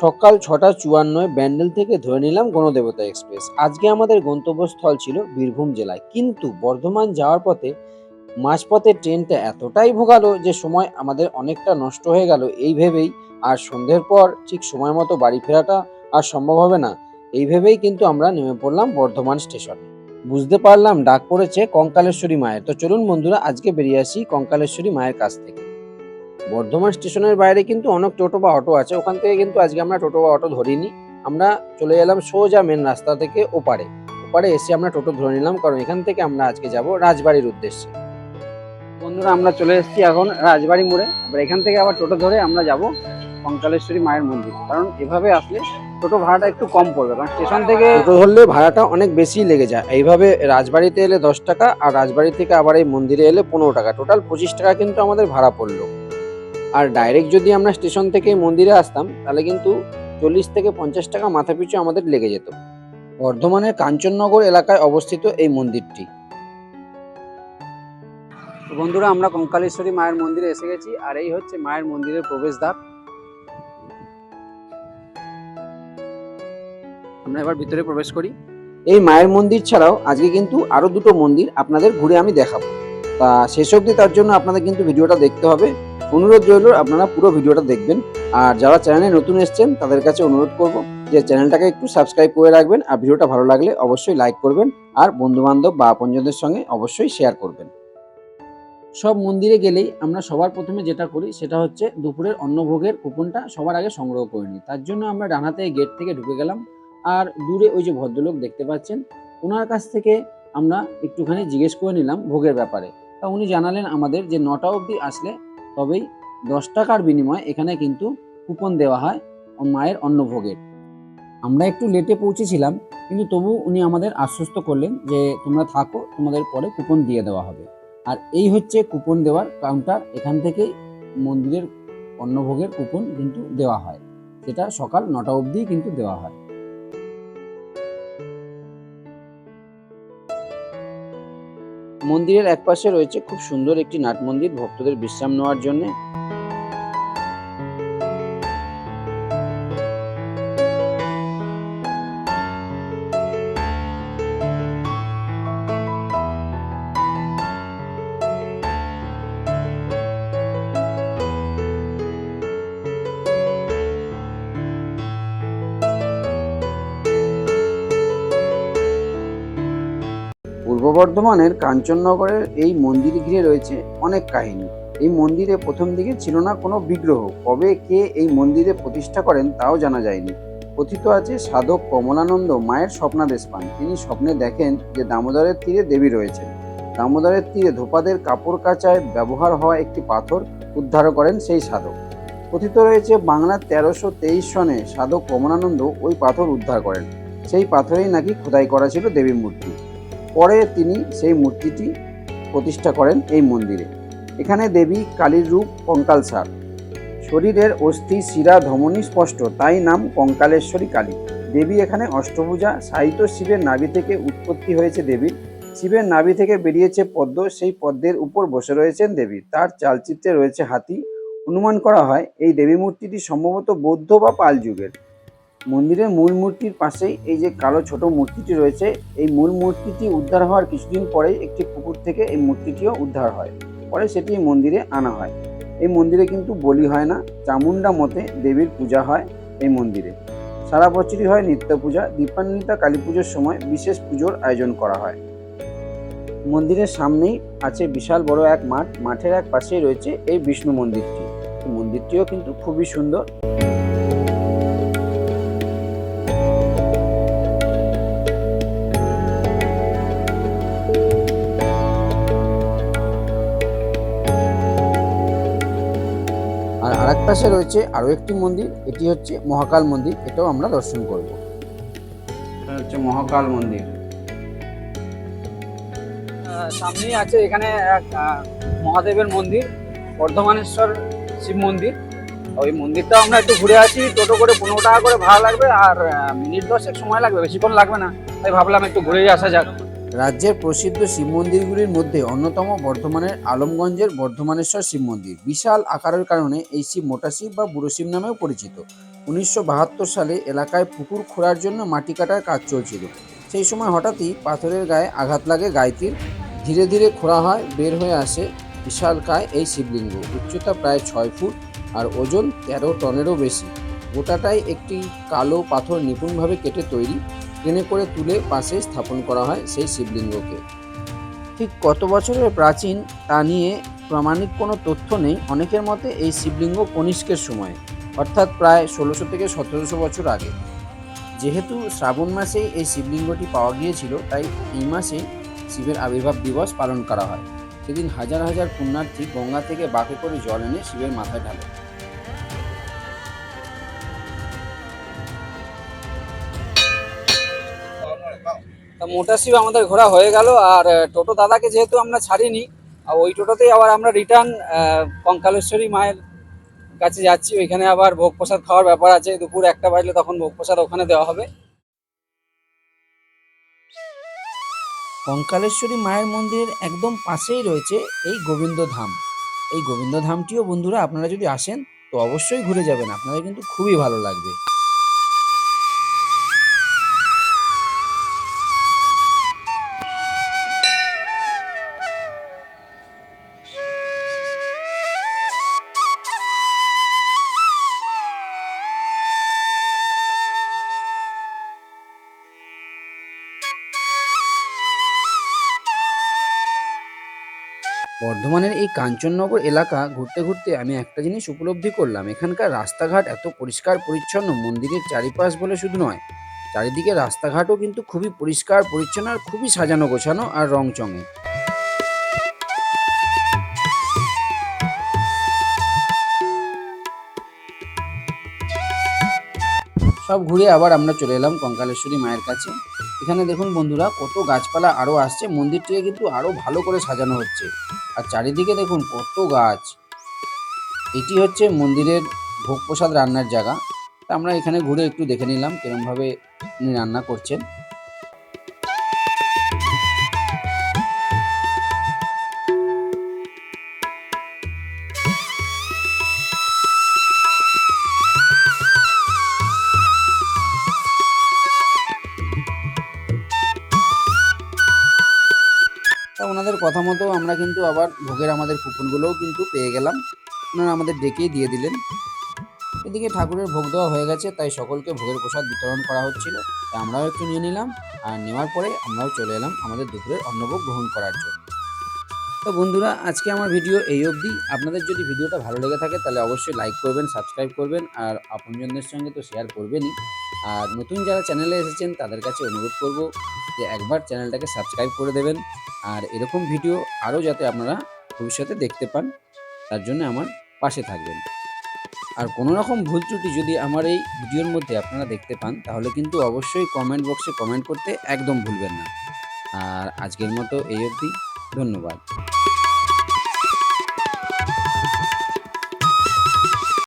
সকাল ছটা চুয়ান্নয় ব্যান্ডেল থেকে ধরে নিলাম গণদেবতা এক্সপ্রেস। আজকে আমাদের গন্তব্যস্থল ছিল বীরভূম জেলায়। কিন্তু বর্ধমান যাওয়ার পথে মাঝপথে ট্রেনটা এতটাই ভোগালো যে সময় আমাদের অনেকটা নষ্ট হয়ে গেল। এই ভেবেই আর সন্ধ্যের পর ঠিক সময় মতো বাড়ি ফেরাটা আর সম্ভব হবে না। এই ভেবেই কিন্তু আমরা নেমে পড়লাম বর্ধমান স্টেশনে। বুঝতে পারলাম ডাক পড়েছে কঙ্কালেশ্বরী মায়ের। তো চলুন বন্ধুরা, আজকে বেরিয়ে আসি কঙ্কালেশ্বরী মায়ের কাছ থেকে। বর্ধমান স্টেশনের বাইরে কিন্তু অনেক টোটো বা অটো আছে। ওখান থেকে কিন্তু আজকে আমরা টোটো বা অটো ধরিনি। আমরা চলে এলাম সোজা মেন রাস্তা থেকে ওপারে। ওপারে এসে আমরা টোটো ধরে নিলাম, কারণ এখান থেকে আমরা আজকে যাব রাজবাড়ির উদ্দেশ্যে। বন্ধুরা, আমরা চলে এসেছি এখন রাজবাড়ি মোড়ে। এবার এখান থেকে আবার টোটো ধরে আমরা যাব কঙ্কালেশ্বরী মায়ের মন্দির। কারণ এভাবে আসলে টোটো ভাড়াটা একটু কম পড়বে। কারণ স্টেশন থেকে টোটো ধরলে ভাড়াটা অনেক বেশি লেগে যায়। এইভাবে রাজবাড়িতে এলে দশ টাকা, আর রাজবাড়ি থেকে আবার এই মন্দিরে এলে পনেরো টাকা। টোটাল পঁচিশ টাকা কিন্তু আমাদের ভাড়া পড়ল। আর ডাইরেক্ট যদি আমরা স্টেশন থেকে মন্দিরে আসতাম, তাহলে কিন্তু চল্লিশ থেকে পঞ্চাশ টাকা মাথা পিছু আমাদের লেগে যেত। বর্ধমানের কাঞ্চননগর এলাকায় অবস্থিত এই মন্দিরটি। বন্ধুরা, আমরা কঙ্কালেশ্বরী মায়ের মন্দিরে এসে গেছি, আর এই হচ্ছে মায়ের মন্দিরের প্রবেশদ্বার। আমরা এবার ভিতরে প্রবেশ করি। এই মায়ের মন্দির ছাড়াও আজকে কিন্তু আরও দুটো মন্দির আপনাদের ঘুরে আমি দেখাবো। তা শেষ অবধি তার জন্য আপনাদের কিন্তু ভিডিওটা দেখতে হবে। অনুরোধ রইল, আপনারা পুরো ভিডিওটা দেখবেন। আর যারা চ্যানেলে নতুন এসছেন, তাদের কাছে অনুরোধ করব যে চ্যানেলটাকে একটু সাবস্ক্রাইব করে রাখবেন, আর ভিডিওটা ভালো লাগলে অবশ্যই লাইক করবেন, আর বন্ধু বান্ধব বা আপনজনদের সঙ্গে অবশ্যই শেয়ার করবেন। সব মন্দিরে গেলেই আমরা সবার প্রথমে যেটা করি, সেটা হচ্ছে দুপুরের অন্নভোগের কুপনটা সবার আগে সংগ্রহ করে নিই। তার জন্য আমরা ডানাতে গেট থেকে ঢুকে গেলাম, আর দূরে ওই যে ভদ্রলোক দেখতে পাচ্ছেন, ওনার কাছ থেকে আমরা একটুখানি জিজ্ঞেস করে নিলাম ভোগের ব্যাপারে। তা উনি জানালেন আমাদের যে নটা অবধি আসলে তবেই দশ টাকার বিনিময়ে এখানে কিন্তু কুপন দেওয়া হয় মায়ের অন্নভোগের। আমরা একটু লেটে পৌঁছেছিলাম, কিন্তু তবু উনি আমাদের আশ্বস্ত করলেন যে তোমরা থাকো, তোমাদের পরে কুপন দিয়ে দেওয়া হবে। আর এই হচ্ছে কুপন দেওয়ার কাউন্টার এখান থেকে মন্দিরের অন্নভোগের কুপন কিন্তু দেওয়া হয়। সেটা সকাল নটা অবধি কিন্তু দেওয়া হয়। মন্দিরের একপাশে রয়েছে খুব সুন্দর একটি নাট মন্দির ভক্তদের বিশ্রাম নেওয়ার জন্য। বর্ধমানের কাঞ্চননগরের এই মন্দির ঘিরে রয়েছে অনেক কাহিনী। এই মন্দিরে প্রথম দিকে ছিল না কোনো বিগ্রহ, কবে কে এই মন্দিরে প্রতিষ্ঠা করেন তাও জানা যায়নি। কথিত আছে, সাধক কমলানন্দ মায়ের স্বপ্নাদেশ পান তিনি স্বপ্নে দেখেন যে দামোদরের তীরে দেবী রয়েছেন। দামোদরের তীরে ধোপাদের কাপড় কাচায় ব্যবহার হওয়া একটি পাথর উদ্ধার করেন সেই সাধক। কথিত রয়েছে বাংলার তেরোশো তেইশ সনে সাধক কমলানন্দ ওই পাথর উদ্ধার করেন। সেই পাথরেই নাকি খোদাই করা ছিল দেবী মূর্তি। পরে তিনি সেই মূর্তিটি প্রতিষ্ঠা করেন এই মন্দিরে। এখানে দেবী কালীর রূপ কঙ্কালসার শরীরের অস্থি, শিরা, ধমনী স্পষ্ট, তাই নাম কঙ্কালেশ্বরী কালী। দেবী এখানে অষ্টভুজা, সাহিত্য শিবের নাভি থেকে উৎপত্তি হয়েছে দেবীর। শিবের নাভি থেকে বেরিয়েছে পদ্ম, সেই পদ্মের উপর বসে রয়েছেন দেবী। তার চালচিত্রে রয়েছে হাতি। অনুমান করা হয়, এই দেবী মূর্তিটি সম্ভবত বৌদ্ধ বা পাল যুগের। মন্দিরের মূল মূর্তির পাশেই এই যে কালো ছোট মূর্তিটি রয়েছে, এই মূল মূর্তিটি উদ্ধার হওয়ার কিছুদিন পরেই একটি পুকুর থেকে এই মূর্তিটিও উদ্ধার হয়। পরে সেটি মন্দিরে আনা হয়। এই মন্দিরে কিন্তু বলি হয় না চামুন্ডা মতে দেবীর পূজা হয় এই মন্দিরে। সারা বছরই হয় নিত্য পূজা, দীপান্বিতা, কালী পুজোর সময় বিশেষ পুজোর আয়োজন করা হয়। মন্দিরের সামনেই আছে বিশাল বড় এক মাঠ, মাঠের এক পাশেই রয়েছে এই বিষ্ণু মন্দিরটি। মন্দিরটিও কিন্তু খুবই সুন্দর। আর আরেক পাশে রয়েছে আরও একটি মন্দির এটি হচ্ছে মহাকাল মন্দির এটাও আমরা দর্শন করব। এটা হচ্ছে মহাকাল মন্দির। সামনেই আছে এখানে এক মহাদেবের মন্দির বর্ধমানেশ্বর শিব মন্দির। ওই মন্দিরটা আমরা একটু ঘুরে আসি টোটো করে পনেরো টাকা করে ভাড়া লাগবে আর মিনিট দশেক সময় লাগবে বেশিক্ষণ লাগবে না তাই ভাবলাম একটু ঘুরেই আসা যাক। রাজ্যের প্রসিদ্ধ শিব মন্দিরগুলির মধ্যে অন্যতম বর্ধমানের আলমগঞ্জের বর্ধমানেশ্বর শিব মন্দির। বিশাল আকারের কারণে এই শিব মোটা শিব বা বুড়ো শিব নামেও পরিচিত। উনিশশো বাহাত্তর সালে এলাকায় পুকুর খোঁড়ার জন্য মাটি কাটার কাজ চলছিল। সেই সময় হঠাৎই পাথরের গায়ে আঘাত লাগে গায়ত্রীর। ধীরে ধীরে খোঁড়া হয়, বের হয়ে আসে বিশাল বিশালকায় এই শিবলিঙ্গ। উচ্চতা প্রায় ছয় ফুট আর ওজন তেরো টনেরও বেশি। গোটাটাই একটি কালো পাথর নিপুণভাবে কেটে তৈরি। ট্রেনে করে তুলে পাশে স্থাপন করা হয় সেই শিবলিঙ্গকে। ঠিক কত বছরের প্রাচীন তা নিয়ে প্রামাণিক কোনো তথ্য নেই অনেকের মতে এই শিবলিঙ্গ কনিষ্কের সময়, অর্থাৎ প্রায় ষোলোশো থেকে সতেরোশো বছর আগে। যেহেতু শ্রাবণ মাসে এই শিবলিঙ্গটি পাওয়া গিয়েছিল, তাই এই মাসে শিবের আবির্ভাব দিবস পালন করা হয়। সেদিন হাজার হাজার পুণ্যার্থী গঙ্গা থেকে বাঁকে করে জল এনে শিবের মাথায় ঢালে। তা মোটা শিব আমাদের ঘোরা হয়ে গেল, আর টোটো দাদাকে যেহেতু আমরা ছাড়িনি ওই টোটোতেই আবার আমরা রিটার্ন কঙ্কালেশ্বরী মায়ের কাছে যাচ্ছি। ওইখানে আবার ভোগ প্রসাদ খাওয়ার ব্যাপার আছে, দুপুর একটা বাজলে তখন ভোগ প্রসাদ ওখানে দেওয়া হবে। কঙ্কালেশ্বরী মায়ের মন্দিরের একদম পাশেই রয়েছে এই গোবিন্দ ধাম। এই গোবিন্দ ধামটিও বন্ধুরা, আপনারা যদি আসেন, তো অবশ্যই ঘুরে যাবেন। আপনাদের কিন্তু খুবই ভালো লাগবে। বর্ধমানের এই কাঞ্চননগর এলাকা ঘুরতে ঘুরতে আমি একটা জিনিস উপলব্ধি করলাম। এখানকার রাস্তাঘাট এত পরিষ্কার, পরিচ্ছন্ন, মন্দিরের চারিপাশ বলে শুধু নয়, চারিদিকে রাস্তাঘাটও কিন্তু খুবই পরিষ্কার, পরিচ্ছন্ন আর খুবই সাজানো গোছানো আর রংচঙে। সব ঘুরে আবার আমরা চলে এলাম কঙ্কালেশ্বরী মায়ের কাছে। এখানে দেখুন বন্ধুরা, কত গাছপালা আরও আসছে। মন্দিরটিকে কিন্তু আরও ভালো করে সাজানো হচ্ছে। আর চারিদিকে দেখুন কত গাছ। এটি হচ্ছে মন্দিরের ভোগ প্রসাদ রান্নার জায়গা। তা আমরা এখানে ঘুরে একটু দেখে নিলাম কিরমভাবে রান্না করছেন। কথা মতো আমরা কিন্তু আবার ভোগের আমাদের কুপনগুলোও কিন্তু পেয়ে গেলাম। ওনারা আমাদের ডেকেই দিয়ে দিলেন। এদিকে ঠাকুরের ভোগ দেওয়া হয়ে গেছে, তাই সকলকে ভোগের প্রসাদ বিতরণ করা হচ্ছিল। তাই আমরাও একটু নিয়ে নিলাম, আর নেওয়ার পরে আমরাও চলে এলাম আমাদের দুপুরের অন্নভোগ গ্রহণ করার জন্য। তো বন্ধুরা, আজকে আমার ভিডিও এই অবধি। আপনাদের যদি ভিডিওটা ভালো লেগে থাকে, তাহলে অবশ্যই লাইক করবেন সাবস্ক্রাইব করবেন, আর আপনজনদের সঙ্গে তো শেয়ার করবেনই। আর নতুন যারা চ্যানেলে এসেছেন, তাদের কাছে অনুরোধ করব যে একবার চ্যানেলটাকে সাবস্ক্রাইব করে দেবেন। আর এরকম ভিডিও আরও যাতে আপনারা ভবিষ্যতে দেখতে পান, তার জন্য আমার পাশে থাকবেন। আর কোনো রকম ভুল ত্রুটি যদি আমার এই ভিডিওর মধ্যে আপনারা দেখতে পান, তাহলে কিন্তু অবশ্যই কমেন্ট বক্সে কমেন্ট করতে একদম ভুলবেন না। আর আজকের মতো এই অবধি। ধন্যবাদ।